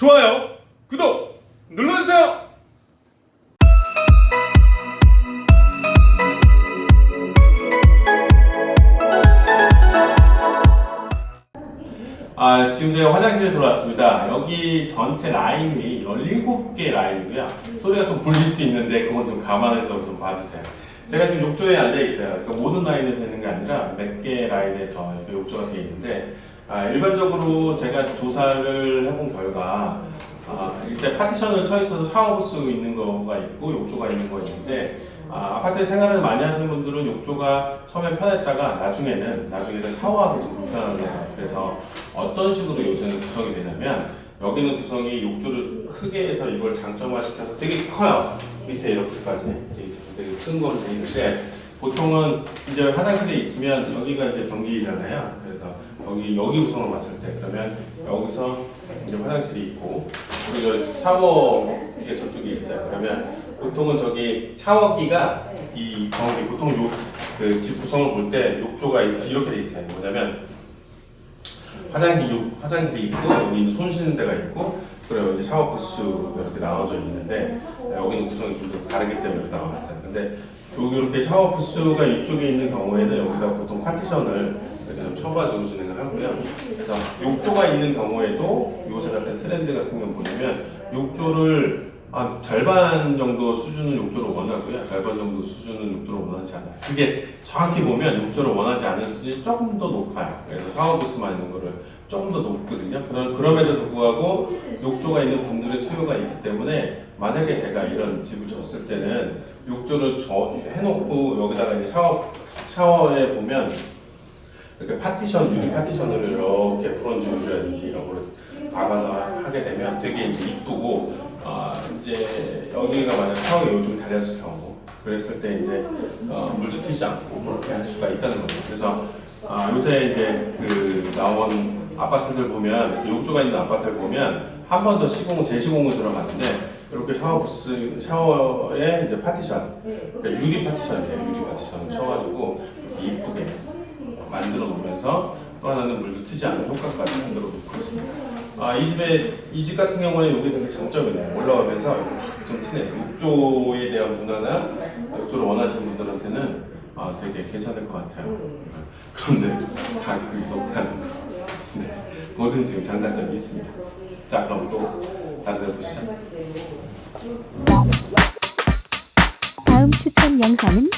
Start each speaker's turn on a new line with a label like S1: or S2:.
S1: 좋아요, 구독 눌러주세요. 아, 지금 제가 화장실에 들어왔습니다. 여기 전체 라인이 17개 라인이고요. 소리가 좀 불릴 수 있는데 그건 좀 감안해서 좀 봐주세요. 제가 지금 욕조에 앉아 있어요. 그러니까 모든 라인에서 있는 게 아니라 몇 개 라인에서 욕조가 되어 있는데 아, 일반적으로 제가 조사를 해본 결과 아, 일단 파티션을 쳐 있어서 샤워부스 있는 거가 있고 욕조가 있는 거 있는데 아, 아파트 생활을 많이 하시는 분들은 욕조가 처음에 편했다가 나중에는 나중에는 샤워하기 좀 불편하더라고요. 그래서 어떤 식으로 요새는 구성이 되냐면 여기는 구성이 욕조를 크게 해서 이걸 장점화 시켜서 되게 커요. 밑에 이렇게까지 되게, 큰 걸로 되어 있는데 보통은 이제 화장실에 있으면 여기가 이제 변기잖아요. 그래서 여기 여기 구성을 봤을 때 그러면 여기서 이제 화장실이 있고 그리고 저 샤워 이게 저쪽에 있어요. 그러면 보통은 저기 샤워기가 이 거기 보통 요그집 구성을 볼 때 욕조가 이렇게 돼 있어요. 뭐냐면 화장실 욕 화장실이 있고 여기 손 씻는 데가 있고 그리고 이제 샤워 부스 이렇게 나눠져 있는데 여기는 구성이 좀 다르기 때문에 이렇게 나와봤어요. 근데 이렇게 샤워 부스가 이쪽에 있는 경우에는 여기다 보통 파티션을 이렇게 좀 쳐가지고 진행을 하고요. 그래서 욕조가 있는 경우에도 요새 같은 트렌드 같은 경우 보면 욕조를 한 절반 정도 수준의 욕조를 원하고요. 절반 정도 수준의 욕조를 원하지 않아요. 그게 정확히 보면 욕조를 원하지 않은 수준이 조금 더 높아요. 그래서 샤워 부스만 있는 거를 조금 더 높거든요. 그런, 그럼에도 불구하고 욕조가 있는 분들의 수요가 있기 때문에 만약에 제가 이런 집을 졌을 때는 욕조를 저 해놓고 여기다가 이제 샤워, 샤워에 보면 이렇게 파티션, 유리 파티션을 이렇게 브론즈라든지 이런 거를 박아서 하게 되면 되게 이쁘고 아 이제 여기가 만약 샤워가 요즘 달렸을 경우 그랬을 때 이제 어, 물도 튀지 않고 그렇게 할 수가 있다는 거죠. 그래서 아, 요새 이제 그 나온 아파트들 보면 욕조가 있는 아파트를 보면 한 번 더 시공 재시공을 들어갔는데 이렇게 샤워 부스 샤워에 이제 파티션 그러니까 유리 파티션이에요. 유리 파티션을 쳐가지고 이쁘게 만들어 놓으면서 또 하나는 물도 튀지 않는 효과까지 만들어 놓고 있습니다. 아, 이 집에 이 집 같은 경우에 여기 되게 장점이네요. 올라오면서 이렇게 확좀 튀네. 욕조에 대한 문화나 욕조를 원하시는 분들한테는 아, 되게 괜찮을 것 같아요. 그런데 가격이 높다는 거. 네, 뭐든 지금 장단점이 있습니다. 자, 그럼 또 다른 데 보시죠.
S2: 다음 추천 영상은